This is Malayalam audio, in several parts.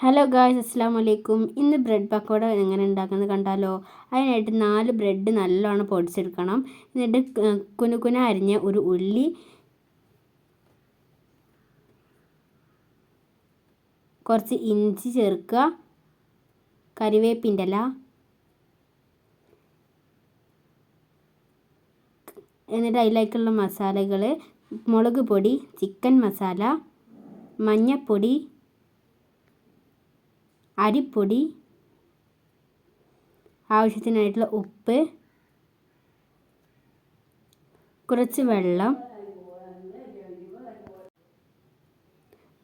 ഹലോ ഗായ്സ് അസ്സാം വലൈക്കും ഇന്ന് ബ്രെഡ് പക്കോട എങ്ങനെ ഉണ്ടാക്കുന്നത് കണ്ടാലോ? അതിനായിട്ട് നാല് ബ്രെഡ് നല്ലോണം പൊടിച്ചെടുക്കണം. എന്നിട്ട് കുനുകുന അരിഞ്ഞ ഒരു ഉള്ളി കുറച്ച് ഇഞ്ചി ചേർക്കുക കറിവേപ്പിന്റെ ഇല എന്നിട്ട് അതിലേക്കുള്ള മസാലകൾ മുളക് പൊടി ചിക്കൻ മസാല മഞ്ഞൾപ്പൊടി അരിപ്പൊടി ആവശ്യത്തിനായിട്ടുള്ള ഉപ്പ് കുറച്ച് വെള്ളം.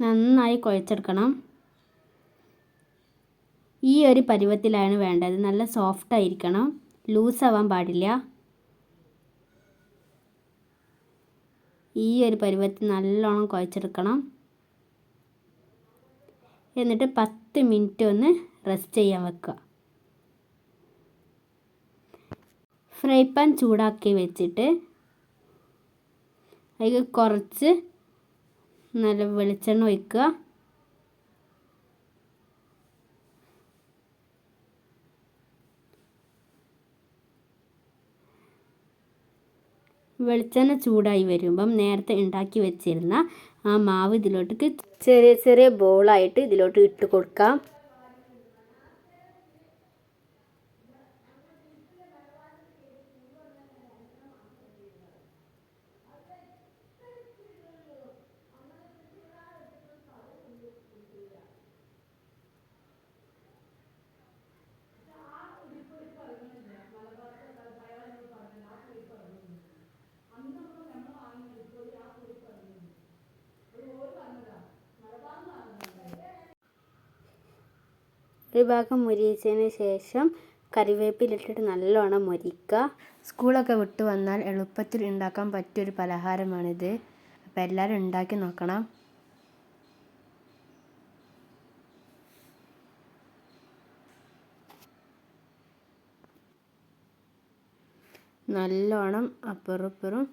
നന്നായി കുഴച്ചെടുക്കണം. ഈ ഒരു പരുവത്തിലാണ് വേണ്ടത്. നല്ല സോഫ്റ്റ് ആയിരിക്കണം. ലൂസ് ആവാൻ പാടില്ല. ഈ ഒരു പരുവത്തിൽ നല്ലോണം കുഴച്ചെടുക്കണം. എന്നിട്ട് പത്ത് മിനിറ്റ് ഒന്ന് റെസ്റ്റ് ചെയ്യാൻ വെക്കുക. ഫ്രൈ പാൻ ചൂടാക്കി വെച്ചിട്ട് അതിൽ കുറച്ച് നല്ല വെളിച്ചെണ്ണ ഒഴിക്കുക. വെളിച്ചെണ്ണ ചൂടായി വരുമ്പം നേരത്തെ ഉണ്ടാക്കി വെച്ചിരുന്ന ആ മാവ് ഇതിലോട്ടേക്ക് ചെറിയ ചെറിയ ബോളായിട്ട് ഇതിലോട്ട് ഇട്ട് കൊടുക്കാം. ഒരു ഭാഗം മുരിച്ചതിന് ശേഷം കറിവേപ്പിലിട്ടിട്ട് നല്ലോണം മുരിക്കുക സ്കൂളൊക്കെ വിട്ട് വന്നാൽ എളുപ്പത്തിൽ ഉണ്ടാക്കാൻ പറ്റിയൊരു പലഹാരമാണിത്. അപ്പോൾ എല്ലാവരും ഉണ്ടാക്കി നോക്കണം. നല്ലോണം അപ്പുറം ഇപ്പുറം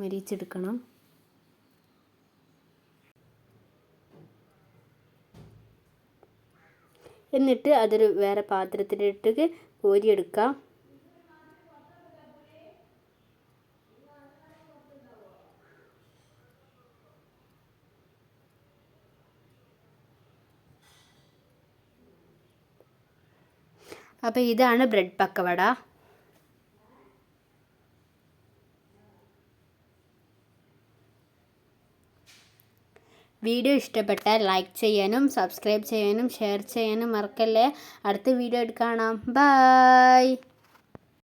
മുരിച്ചെടുക്കണം. എന്നിട്ട് അതൊരു വേറെ പാത്രത്തിലിട്ട് കോരിയെടുക്കാം. അപ്പോൾ ഇതാണ് ബ്രെഡ് പക്കവട. വീഡിയോ ഇഷ്ടപ്പെട്ടാൽ ലൈക്ക് ചെയ്യാനും സബ്സ്ക്രൈബ് ചെയ്യാനും ഷെയർ ചെയ്യാനും മറക്കല്ലേ. അടുത്ത വീഡിയോ എടുക്കാണാം കാണാം. ബായ്